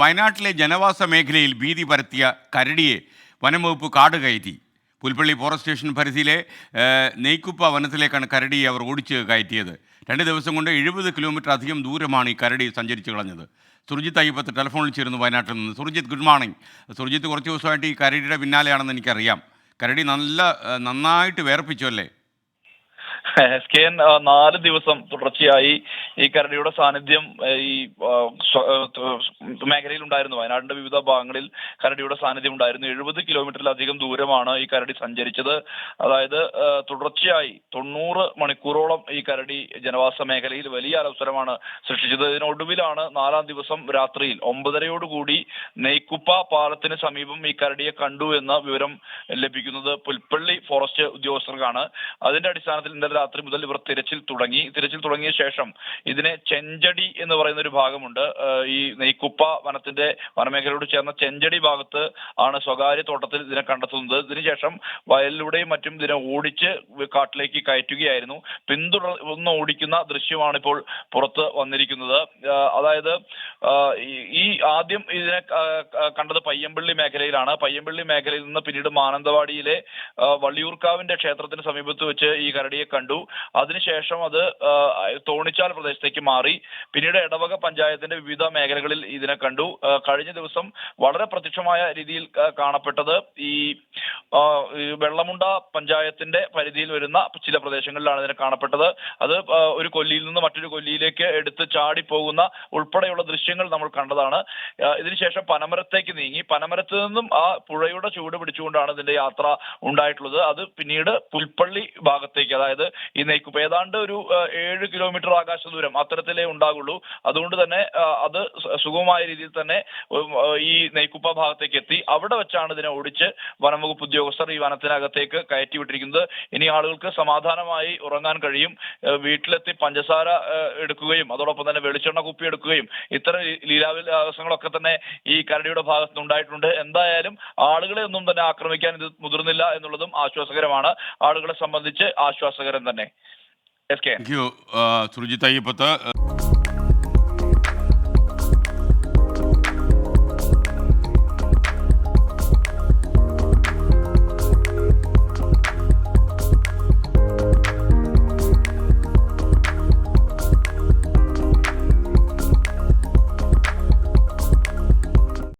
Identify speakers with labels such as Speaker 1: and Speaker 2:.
Speaker 1: വയനാട്ടിലെ ജനവാസ മേഖലയിൽ ഭീതി പരത്തിയ കരടിയെ വനംവകുപ്പ് കാട് കയറ്റി. പുൽപ്പള്ളി ഫോറസ്റ്റ് സ്റ്റേഷൻ പരിധിയിലെ നെയ്ക്കുപ്പ വനത്തിലേക്കാണ് കരടിയെ അവർ ഓടിച്ച് കയറ്റിയത്. രണ്ട് ദിവസം കൊണ്ട് എഴുപത് കിലോമീറ്റർ അധികം ദൂരമാണ് ഈ കരടി സഞ്ചരിച്ച് കളഞ്ഞത്. സുർജിത്ത് അയ്യപ്പത്ത് ടെലിഫോണിൽ ചേരുന്നു വയനാട്ടിൽ നിന്ന്. Surjit good morning. സുർജിത്ത് കുറച്ച് ദിവസമായിട്ട് ഈ കരടിയുടെ പിന്നാലെയാണെന്ന് എനിക്കറിയാം. കരടി നല്ല നന്നായിട്ട് വേർപ്പിച്ചു അല്ലേ?
Speaker 2: നാല് ദിവസം തുടർച്ചയായി ഈ കരടിയുടെ സാന്നിധ്യം ഈ മേഖലയിൽ ഉണ്ടായിരുന്നു. വയനാടിന്റെ വിവിധ ഭാഗങ്ങളിൽ കരടിയുടെ സാന്നിധ്യം ഉണ്ടായിരുന്നു. എഴുപത് കിലോമീറ്ററിലധികം ദൂരമാണ് ഈ കരടി സഞ്ചരിച്ചത്. അതായത് തുടർച്ചയായി തൊണ്ണൂറ് മണിക്കൂറോളം ഈ കരടി ജനവാസ മേഖലയിൽ വലിയ അവസരമാണ് സൃഷ്ടിച്ചത്. ഇതിനൊടുവിലാണ് നാലാം ദിവസം രാത്രിയിൽ ഒമ്പതരയോടുകൂടി നെയ്ക്കുപ്പ പാലത്തിന് സമീപം ഈ കരടിയെ കണ്ടു എന്ന വിവരം ലഭിക്കുന്നത് പുൽപ്പള്ളി ഫോറസ്റ്റ് ഉദ്യോഗസ്ഥർക്കാണ്. അതിന്റെ അടിസ്ഥാനത്തിൽ ഇന്നലെ രാത്രി മുതൽ ഇവർ തിരച്ചിൽ തുടങ്ങി. തിരച്ചിൽ തുടങ്ങിയ ശേഷം ഇതിനെ ചെഞ്ചടി എന്ന് പറയുന്ന ഒരു ഭാഗമുണ്ട് ഈ നെയ്ക്കുപ്പ വനത്തിന്റെ വനമേഖലയോട് ചേർന്ന ചെഞ്ചടി ഭാഗത്ത് ആണ് സ്വകാര്യ തോട്ടത്തിൽ ഇതിനെ കണ്ടെത്തുന്നത്. ഇതിനുശേഷം വയലിലൂടെയും മറ്റും ഇതിനെ ഓടിച്ച് കാട്ടിലേക്ക് കയറ്റുകയായിരുന്നു. പിന്തുടർന്ന് ഓടിക്കുന്ന ദൃശ്യമാണ് ഇപ്പോൾ പുറത്ത് വന്നിരിക്കുന്നത്. അതായത് ഈ- ആദ്യം ഇതിനെ കണ്ടത് പയ്യമ്പള്ളി മേഖലയിലാണ്. പയ്യമ്പള്ളി മേഖലയിൽ നിന്ന് പിന്നീട് മാനന്തവാടിയിലെ വള്ളിയൂർക്കാവിന്റെ ക്ഷേത്രത്തിന് സമീപത്ത് വെച്ച് ഈ കരടിയെ കണ്ടു. അതിനുശേഷം അത് തോണിച്ചാൽ പ്രദേശത്തേക്ക് മാറി. പിന്നീട് ഇടവക പഞ്ചായത്തിന്റെ വിവിധ മേഖലകളിൽ ഇതിനെ കണ്ടു. കഴിഞ്ഞ ദിവസം വളരെ പ്രത്യക്ഷമായ രീതിയിൽ കാണപ്പെട്ടത് ഈ വെള്ളമുണ്ട പഞ്ചായത്തിന്റെ പരിധിയിൽ വരുന്ന ചില പ്രദേശങ്ങളിലാണ് ഇതിനെ കാണപ്പെട്ടത്. അത് ഒരു കൊല്ലിയിൽ നിന്ന് മറ്റൊരു കൊല്ലിയിലേക്ക് എടുത്ത് ചാടി പോകുന്ന ഉൾപ്പെടെയുള്ള ദൃശ്യങ്ങൾ നമ്മൾ കണ്ടതാണ്. ഇതിനുശേഷം പനമരത്തേക്ക് നീങ്ങി. പനമരത്ത് നിന്നും ആ പുഴയുടെ ചൂട് പിടിച്ചുകൊണ്ടാണ് ഇതിന്റെ യാത്ര ഉണ്ടായിട്ടുള്ളത്. അത് പിന്നീട് പുൽപ്പള്ളി ഭാഗത്തേക്ക് അതായത് ഈ നെയ്ക്കുപ്പ് ഏതാണ്ട് ഒരു ഏഴ് കിലോമീറ്റർ ആകാശ ദൂരം അത്തരത്തിലേ ഉണ്ടാകുള്ളൂ. അതുകൊണ്ട് തന്നെ അത് സുഗമമായ രീതിയിൽ തന്നെ ഈ നെയ്ക്കുപ്പ ഭാഗത്തേക്ക് എത്തി. അവിടെ വെച്ചാണ് ഇതിനെ ഓടിച്ച് വനംവകുപ്പ് ഉദ്യോഗസ്ഥർ ഈ വനത്തിനകത്തേക്ക് കയറ്റി വിട്ടിരിക്കുന്നത് ഇനി ആളുകൾക്ക് സമാധാനമായി ഉറങ്ങാൻ കഴിയും. വീട്ടിലെത്തി പഞ്ചസാര എടുക്കുകയും അതോടൊപ്പം തന്നെ വെളിച്ചെണ്ണ കുപ്പി എടുക്കുകയും ഇത്തരം ലീലാവിലാസങ്ങളൊക്കെ തന്നെ ഈ കരടിയുടെ ഭാഗത്ത് ഉണ്ടായിട്ടുണ്ട്. എന്തായാലും ആളുകളെ ഒന്നും തന്നെ ആക്രമിക്കാൻ ഇത് മുതിർന്നില്ല എന്നുള്ളതും ആശ്വാസകരമാണ്. ആളുകളെ സംബന്ധിച്ച് ആശ്വാസകരം തന്നെ. എസ്